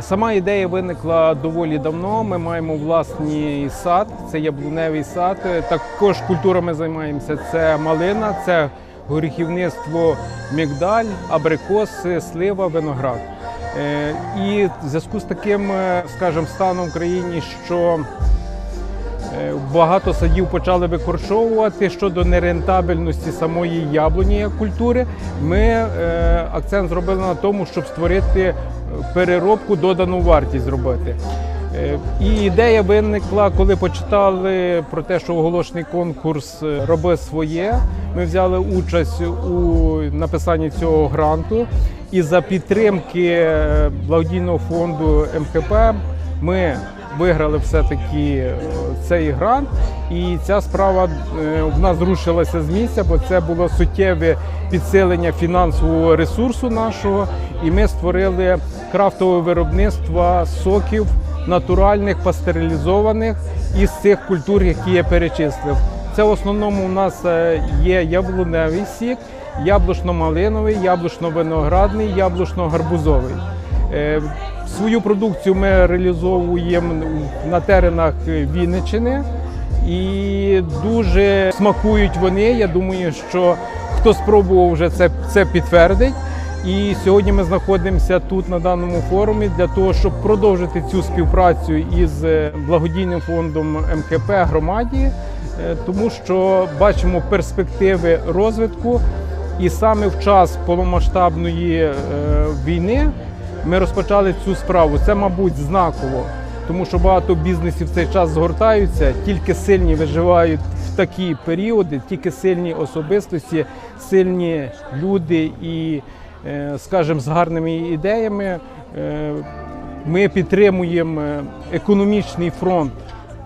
Сама ідея виникла доволі давно. Ми маємо власний сад, це яблуневий сад. Також культурами займаємося. Це малина, це горіхівництво мігдаль, абрикоси, слива, виноград. Е, І в зв'язку з таким, е, скажімо, станом в країні, що Багато садів почали викорчовувати щодо нерентабельності самої яблуні як культури. Ми е, акцент зробили на тому, щоб створити е, переробку, додану вартість зробити. Е, І ідея виникла, коли почитали про те, що оголошений конкурс роби своє. Ми взяли участь у написанні цього гранту. І за підтримки благодійного фонду МХП ми виграли все-таки е, цей грант. І ця справа е, в нас зрушилася з місця, бо це було суттєве підсилення фінансового ресурсу нашого. І ми створили крафтове виробництво соків натуральних, пастерилізованих із цих культур, які я перечислив. Це в основному у нас е, є яблуневий сік, яблучно-малиновий, яблучно-виноградний, яблучно-гарбузовий. Свою продукцію ми реалізовуємо на теренах Вінниччини і дуже смакують вони. Я думаю, що хто спробував вже це, це підтвердить. І сьогодні ми знаходимося тут на даному форумі для того, щоб продовжити цю співпрацю із е, благодійним фондом МХП громаді, е, тому що бачимо перспективи розвитку. І саме в час повномасштабної е, війни ми розпочали цю справу. Це, мабуть, знаково, тому що багато бізнесів в цей час згортаються, тільки сильні виживають в такі періоди, тільки сильні особистості, сильні люди і, е, скажімо, з гарними ідеями. е, Ми підтримуємо е, економічний фронт